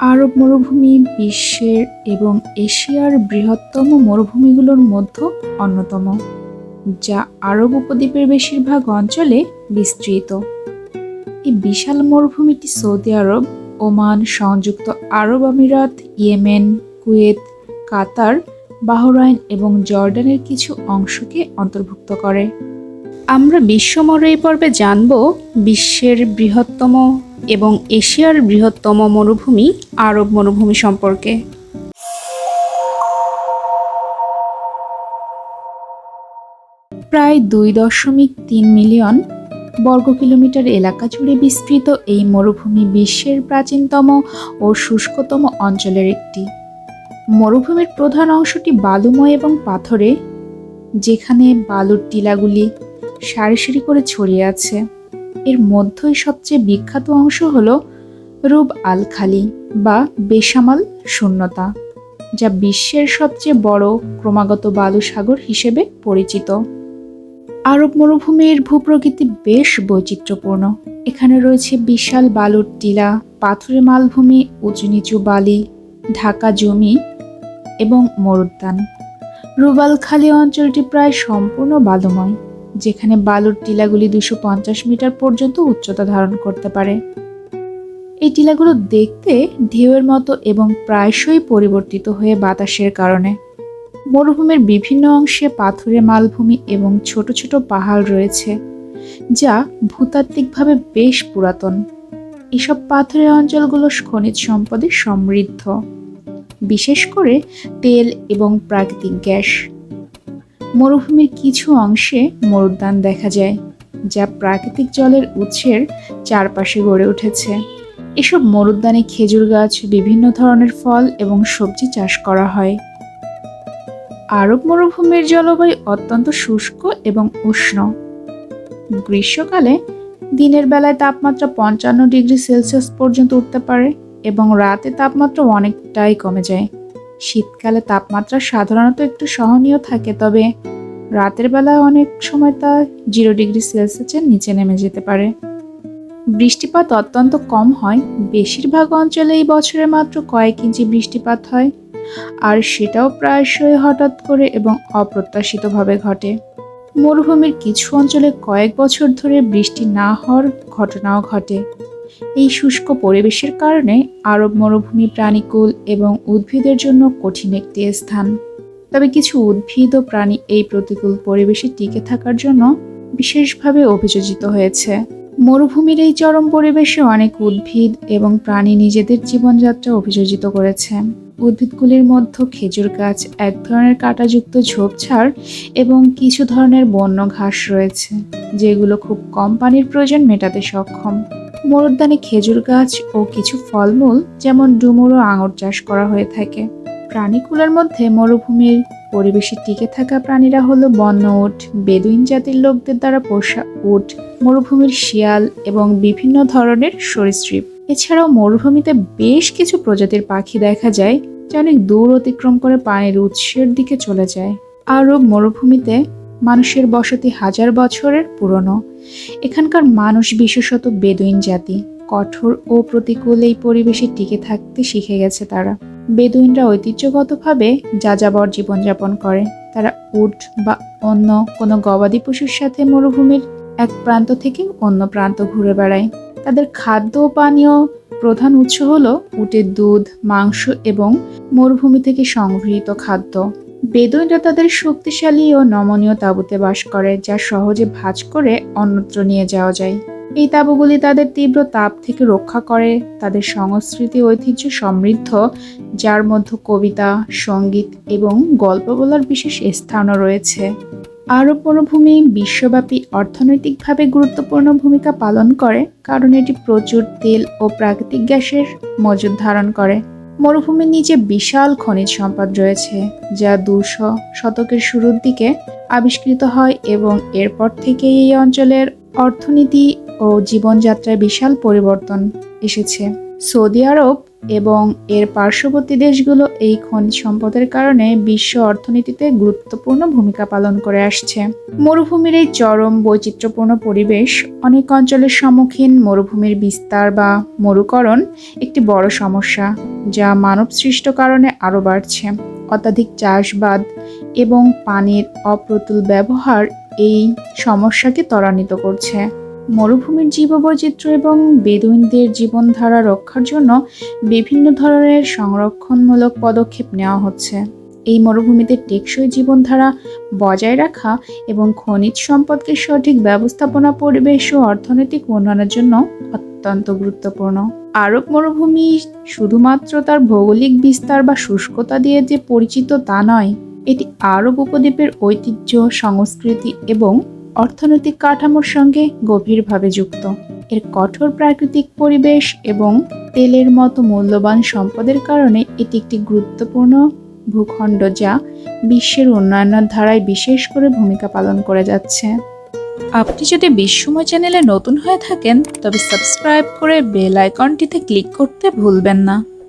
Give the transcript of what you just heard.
আরব মরুভূমি, বিশ্বের এবং এশিয়ার বৃহত্তম মরুভূমিগুলোর মধ্যে অন্যতম, যা আরব উপদ্বীপের বেশিরভাগ অঞ্চলে বিস্তৃত। এই বিশাল মরুভূমিটি সৌদি আরব, ওমান, সংযুক্ত আরব আমিরাত, ইয়েমেন, কুয়েত, কাতার, বাহরাইন এবং জর্ডানের কিছু অংশকে অন্তর্ভুক্ত করে। আমরা বিশ্বমর এই পর্বে জানব বিশ্বের বৃহত্তম এবং এশিয়ার বৃহত্তম মরুভূমি আরব মরুভূমি সম্পর্কে। প্রায় দুই দশমিক তিন মিলিয়ন বর্গ কিলোমিটার এলাকা জুড়ে বিস্তৃত এই মরুভূমি বিশ্বের প্রাচীনতম ও শুষ্কতম অঞ্চলের একটি। মরুভূমির প্রধান অংশটি বালুময় এবং পাথরে, যেখানে বালুর টিলাগুলি সারি সারি করে ছড়িয়ে আছে। এর মধ্যই সবচেয়ে বিখ্যাত অংশ হল রুব আল খালি বা বেসামাল শূন্যতা, যা বিশ্বের সবচেয়ে বড় ক্রমাগত বালু সাগর হিসেবে পরিচিত। আরব মরুভূমির ভূপ্রকৃতি বেশ বৈচিত্র্যপূর্ণ। এখানে রয়েছে বিশাল বালুর টিলা, পাথুরে মালভূমি উঁচু নিচু বালি, ঢাকা জমি এবং মরুদ্যান। রুবাল খালি অঞ্চলটি প্রায় সম্পূর্ণ বালুময়। যেখানে বালুর টিলাগুলি দুশো মিটার পর্যন্ত উচ্চতা ধারণ করতে পারে। এই টিলাগুলো দেখতে ঢেউয়ের মতো এবং প্রায়শই পরিবর্তিত হয়ে বাতাসের কারণে। মরুভূমির বিভিন্ন অংশে পাথুরে মালভূমি এবং ছোট ছোট পাহাড় রয়েছে, যা ভূতাত্ত্বিকভাবে বেশ পুরাতন। এসব পাথুরে অঞ্চলগুলো খনিজ সম্পদে সমৃদ্ধ, বিশেষ করে তেল এবং প্রাকৃতিক গ্যাস। মরুভূমির কিছু অংশে মরুদ্যান দেখা যায়, যা প্রাকৃতিক জলের উৎসের চারপাশে গড়ে উঠেছে। এসব মরুদ্যানে খেজুর গাছ, বিভিন্ন ধরনের ফল এবং সবজি চাষ করা হয়। আরব মরুভূমির জলবায়ু অত্যন্ত শুষ্ক এবং উষ্ণ। গ্রীষ্মকালে দিনের বেলায় তাপমাত্রা পঞ্চান্ন ডিগ্রি সেলসিয়াস পর্যন্ত উঠতে পারে এবং রাতে তাপমাত্রা অনেকটাই কমে যায়। শীতকালে তাপমাত্রা সাধারণত একটু সহনীয় থাকে, তবে রাতের বেলায় অনেক সময় তা জিরো ডিগ্রি সেলসিয়াসের নিচে নেমে যেতে পারে। বৃষ্টিপাত অত্যন্ত কম হয়। বেশিরভাগ অঞ্চলে এই বছরে মাত্র কয়েক ইঞ্চি বৃষ্টিপাত হয়, আর সেটাও প্রায়শই হঠাৎ করে এবং অপ্রত্যাশিতভাবে ঘটে। মরুভূমির কিছু অঞ্চলে কয়েক বছর ধরে বৃষ্টি না হওয়ার ঘটনাও ঘটে। এই শুষ্ক পরিবেশের কারণে আরব মরুভূমি প্রাণীকুল এবং উদ্ভিদের জন্য কঠিন একটি স্থান। তবে কিছু উদ্ভিদ ও প্রাণী এই প্রতিকূল পরিবেশে টিকে থাকার জন্য বিশেষভাবে অভিযোজিত হয়েছে। মরুভূমির এই চরম পরিবেশে অনেক উদ্ভিদ এবং প্রাণী নিজেদের জীবনযাত্রা অভিযোজিত করেছে। উদ্ভিদগুলির মধ্যে খেজুর গাছ, এক ধরনের কাঁটাযুক্ত ঝোপঝাড় এবং কিছু ধরনের বন্য ঘাস রয়েছে, যেগুলো খুব কম পানির প্রয়োজন মেটাতে সক্ষম। মরুদ্যানে খেজুর গাছ ও কিছু ফলমূল, যেমন ডুমুর ও আঙুর চাষ করা হয়ে থাকে। প্রাণীকুলের মধ্যে মরুভূমির পরিবেশে টিকে থাকা প্রাণীরা হলো বন্য উট, বেদুইন জাতির লোকদের দ্বারা পোষা উট, মরুভূমির শিয়াল এবং বিভিন্ন ধরনের সরীসৃপ। এছাড়াও মরুভূমিতে বেশ কিছু প্রজাতির পাখি দেখা যায়, যা অনেক দূর অতিক্রম করে পানির উৎসের দিকে চলে যায়। আরব মরুভূমিতে মানুষের বসতি হাজার বছরের পুরনো। এখানকার মানুষ বিশেষত বেদুইন জাতি। কঠোর ও প্রতিকূল এই পরিবেশে টিকে থাকতে শিখে গেছে তারা। বেদুইনরা ঐতিহ্যগতভাবে যাযাবর জীবনযাপন করে। তারা উট বা অন্য কোনো গবাদি পশুর সাথে মরুভূমির এক প্রান্ত থেকে অন্য প্রান্ত ঘুরে বেড়ায়। তাদের খাদ্য ও পানীয় প্রধান উৎস হলো উটের দুধ, মাংস এবং মরুভূমি থেকে সংগৃহীত খাদ্য। বেদুইনরা তাদের শক্তিশালী ও নমনীয় তাঁবুতে বাস করে, যা সহজে ভাঁজ করে অন্যত্র নিয়ে যাওয়া যায়। এই তাঁবুগুলি তাদের তীব্র তাপ থেকে রক্ষা করে, তাদের সংস্কৃতি ঐতিহ্য সমৃদ্ধ, যার মধ্যে কবিতা, সংগীত এবং গল্প বলার বিশেষ স্থানও রয়েছে। আরব মরুভূমি বিশ্বব্যাপী অর্থনৈতিকভাবে গুরুত্বপূর্ণ ভূমিকা পালন করে, কারণ এটি প্রচুর তেল ও প্রাকৃতিক গ্যাসের মজুদ ধারণ করে। মরুভূমির নিচে বিশাল খনিজ সম্পদ রয়েছে, যা দুশো শতকের শুরুর দিকে আবিষ্কৃত হয় এবং এরপর থেকে এই অঞ্চলের অর্থনীতি ও জীবনযাত্রায় বিশাল পরিবর্তন এসেছে। সৌদি আরব এবং এর পার্শ্ববর্তী দেশগুলো এই খনিজ সম্পদের কারণে বিশ্ব অর্থনীতিতে গুরুত্বপূর্ণ ভূমিকা পালন করে আসছে। মরুভূমির এই চরম বৈচিত্র্যপূর্ণ পরিবেশ অনেক অঞ্চলের সম্মুখীন মরুভূমির বিস্তার বা মরুকরণ একটি বড় সমস্যা, যা মানব সৃষ্ট কারণে আরও বাড়ছে। অত্যাধিক চাষবাদ এবং পানির অপ্রতুল ব্যবহার এই সমস্যাকে ত্বরান্বিত করছে। মরুভূমির জীববৈচিত্র্য এবং বেদুইনদের জীবনধারা রক্ষার জন্য বিভিন্ন ধরনের সংরক্ষণমূলক পদক্ষেপ নেওয়া হচ্ছে। এই মরুভূমিতে টেকসই জীবনধারা বজায় রাখা এবং খনিজ সম্পদকে সঠিক ব্যবস্থাপনা, পরিবেশ ও অর্থনৈতিক উন্নয়নের জন্য অত্যন্ত গুরুত্বপূর্ণ। আরব মরুভূমি শুধুমাত্র তার ভৌগোলিক বিস্তার বা শুষ্কতা দিয়ে যে পরিচিত তা নয়, এটি আরব উপদ্বীপের ঐতিহ্য, সংস্কৃতি এবং অর্থনৈতিক কাঠামোর সঙ্গে গভীরভাবে যুক্ত। এর কঠোর প্রাকৃতিক পরিবেশ এবং তেলের মতো মূল্যবান সম্পদের কারণে এটি একটি গুরুত্বপূর্ণ ভূখণ্ড যা বিশ্বের উন্নয়নের ধারায় বিশেষ করে ভূমিকা পালন করে যাচ্ছে। আপনি যদি বিশ্বময় চ্যানেলে নতুন হয়ে থাকেন, তবে সাবস্ক্রাইব করে বেল আইকনটিতে ক্লিক করতে ভুলবেন না।